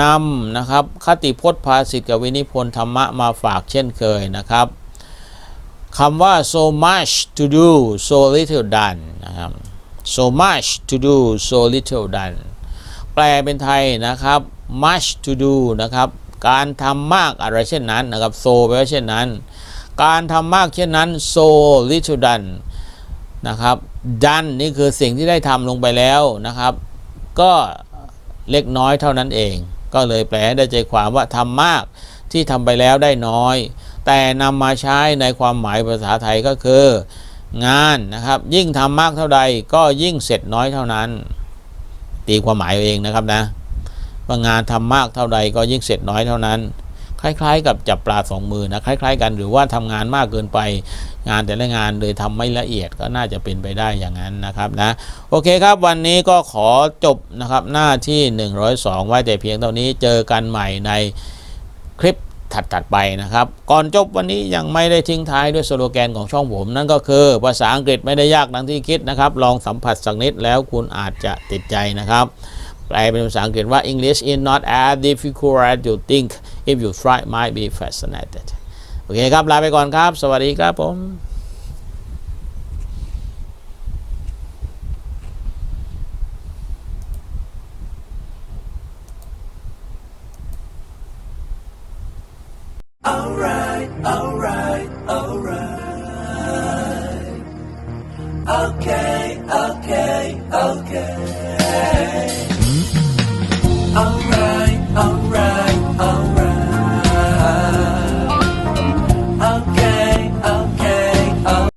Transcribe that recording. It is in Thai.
นำนะครับคติพจน์ภาษิตกับวินิพนธ์ธรรมะมาฝากเช่นเคยนะครับคำว่า so much to do so little done นะครับ so much to do so little done แปลเป็นไทยนะครับ much to do นะครับ การทำมากอะไรเช่นนั้นนะครับ so แปลว่าเช่นนั้น การทำมากเช่นนั้น so little done นะครับ done นี่คือสิ่งที่ได้ทำลงไปแล้วนะครับ ก็เล็กน้อยเท่านั้นเอง ก็เลยแปลได้ใจความว่าทำมากที่ทำไปแล้วได้น้อย แต่นำมาใช้ในความหมายภาษาไทยก็คือ งานนะครับ ยิ่งทำมากเท่าใดก็ยิ่งเสร็จน้อยเท่านั้น ตีความหมายเอาเองนะครับนะว่างานทำมากเท่าใดก็ยิ่งเสร็จน้อยเท่านั้น คล้าย ๆ กับจับปลาสองมือนะคล้าย ๆ กันหรือว่าทำงานมากเกินไปงานแต่ละงานเลยทำไม่ละเอียดก็น่าจะเป็นไปได้อย่างนั้นนะครับนะโอเคครับวันนี้ก็ขอจบนะครับหน้าที่ 102 ไว้แต่เพียงเท่านี้เจอกันใหม่ในคลิปถัดๆไปนะครับ ก่อนจบวันนี้ยังไม่ได้ทิ้งท้ายด้วยสโลแกนของช่องผม นั่นก็คือภาษาอังกฤษไม่ได้ยากดังที่คิดนะครับ ลองสัมผัสสักนิดแล้วคุณอาจจะติดใจนะครับแปลเป็นภาษาอังกฤษว่า English is not as difficult as you think if you try might be fascinated. โอเคครับ ลาไปก่อนครับ สวัสดีครับผม Okay, okay, okay.